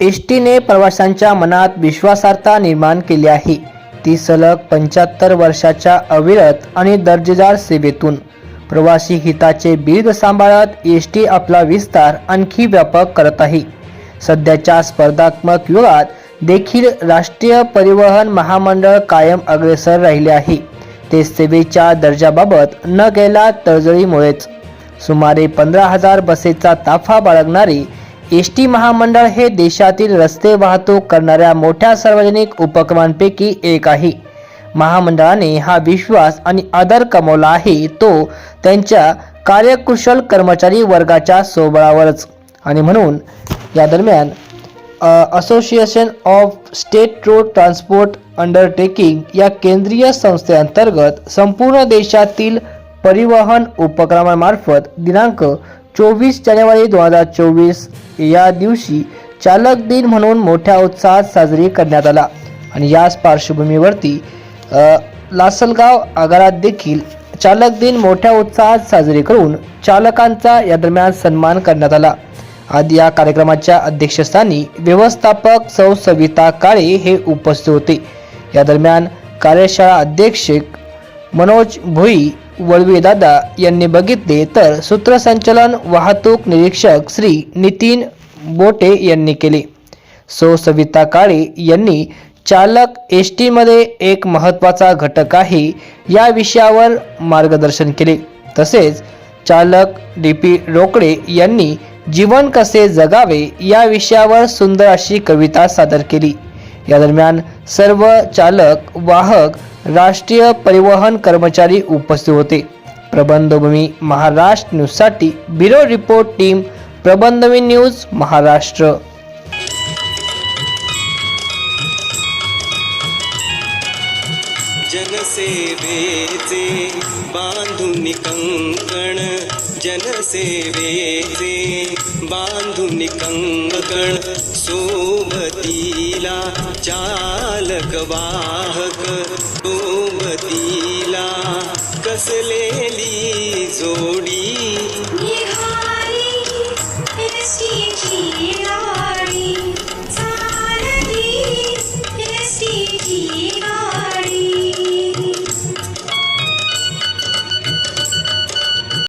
S टीने प्रवाशांच्या मनात विश्वासार्हता निर्माण केली आहे. ती सलग पंच्याहत्तर वर्षाच्या अविरत आणि दर्जेदार सेवेतून. प्रवासी हिताचे बीज सांभाळत एस टी आपला विस्तार आणखी व्यापक करत आहे. सध्याच्या स्पर्धात्मक युगात देखील राष्ट्रीय परिवहन महामंडळ कायम अग्रेसर राहिले आहे. ते सेवेच्या दर्जाबाबत न गेला तळजळीमुळेच. सुमारे पंधरा हजार बसेचा ताफा बाळगणारी एस टी महामंडळ हे देशातील रस्ते वाहतूक करणाऱ्या मोठ्या सार्वजनिक उपक्रमांपैकी एक आहे. महामंडळाने हा विश्वास आणि आदर कमवला आहे तो त्यांच्या कार्यकुशल कर्मचारी वर्गाच्या सोबळावरच. आणि म्हणून या दरम्यान association of state road transport undertaking या केंद्रीय संस्थेअंतर्गत संपूर्ण देशातील परिवहन उपक्रमामार्फत दिनांक चोवीस जानेवारी दोन हजार चोवीस या दिवशी चालक दिन म्हणून मोठ्या उत्साहात साजरी करण्यात आला. आणि याच पार्श्वभूमीवरती लासलगाव आगारात देखील चालक दिन मोठ्या उत्साहात साजरी करून चालकांचा या दरम्यान सन्मान करण्यात आला. आधी या कार्यक्रमाच्या अध्यक्षस्थानी व्यवस्थापक सौ सविता काळे हे उपस्थित होते. या दरम्यान कार्यशाळा अध्यक्ष मनोज भोई वळवे दादा यांनी बघितले तर सूत्रसंचालन वाहतूक निरीक्षक श्री नितीन बोटे यांनी केले. सो सविता काळे यांनी चालक एस टीमध्ये एक महत्त्वाचा घटक आहे या विषयावर मार्गदर्शन केले. तसेच चालक डी पी रोकडे यांनी जीवन कसे जगावे या विषयावर सुंदर अशी कविता सादर केली. या दरम्यान सर्व चालक वाहक राष्ट्रीय परिवहन कर्मचारी उपस्थित होते. प्रबंधभूमी महाराष्ट्र न्यूजसाठी bureau report team Prabandhbhoomi news Maharashtra. जनसेवेचे बांधून कंकण जनसेवेचे बांधून कंकण सोबतीला चालक वाहक सोबतीला कसलेली जोडी